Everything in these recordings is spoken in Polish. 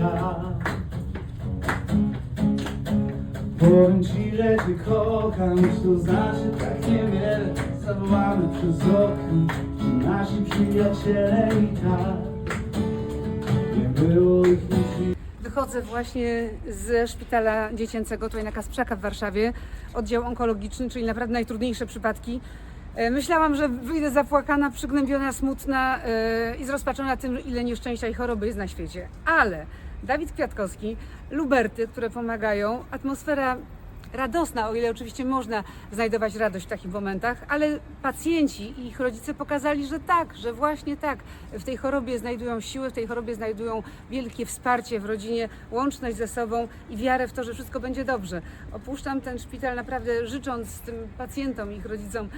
tak. Powiem ci, że cię kocham, już to znaczy tak niewiele. Zawołamy przez okno, nasi przyjaciele i tak. Nie było ich nic. Wychodzę właśnie ze szpitala dziecięcego tutaj na Kasprzaka w Warszawie, oddział onkologiczny, czyli naprawdę najtrudniejsze przypadki. E, Myślałam, że wyjdę zapłakana, przygnębiona, smutna e, i zrozpaczona tym, ile nieszczęścia i choroby jest na świecie. Ale Dawid Kwiatkowski, Luberty, które pomagają, atmosfera radosna, o ile oczywiście można znajdować radość w takich momentach, ale pacjenci i ich rodzice pokazali, że tak, że właśnie tak. W tej chorobie znajdują siłę, w tej chorobie znajdują wielkie wsparcie w rodzinie, łączność ze sobą i wiarę w to, że wszystko będzie dobrze. Opuszczam ten szpital naprawdę życząc tym pacjentom i ich rodzicom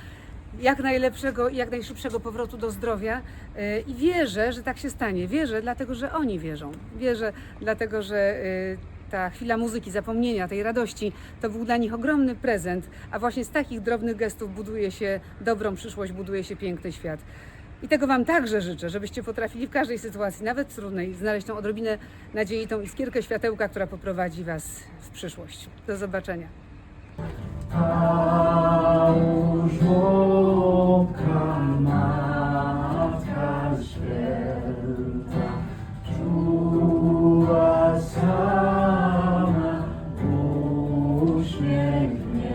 jak najlepszego i jak najszybszego powrotu do zdrowia yy, i wierzę, że tak się stanie. Wierzę, dlatego że oni wierzą. Wierzę, dlatego że yy, ta chwila muzyki, zapomnienia, tej radości, to był dla nich ogromny prezent, a właśnie z takich drobnych gestów buduje się dobrą przyszłość, buduje się piękny świat. I tego Wam także życzę, żebyście potrafili w każdej sytuacji, nawet trudnej, znaleźć tą odrobinę nadziei, tą iskierkę światełka, która poprowadzi Was w przyszłość. Do zobaczenia. Pana uśmiechnie.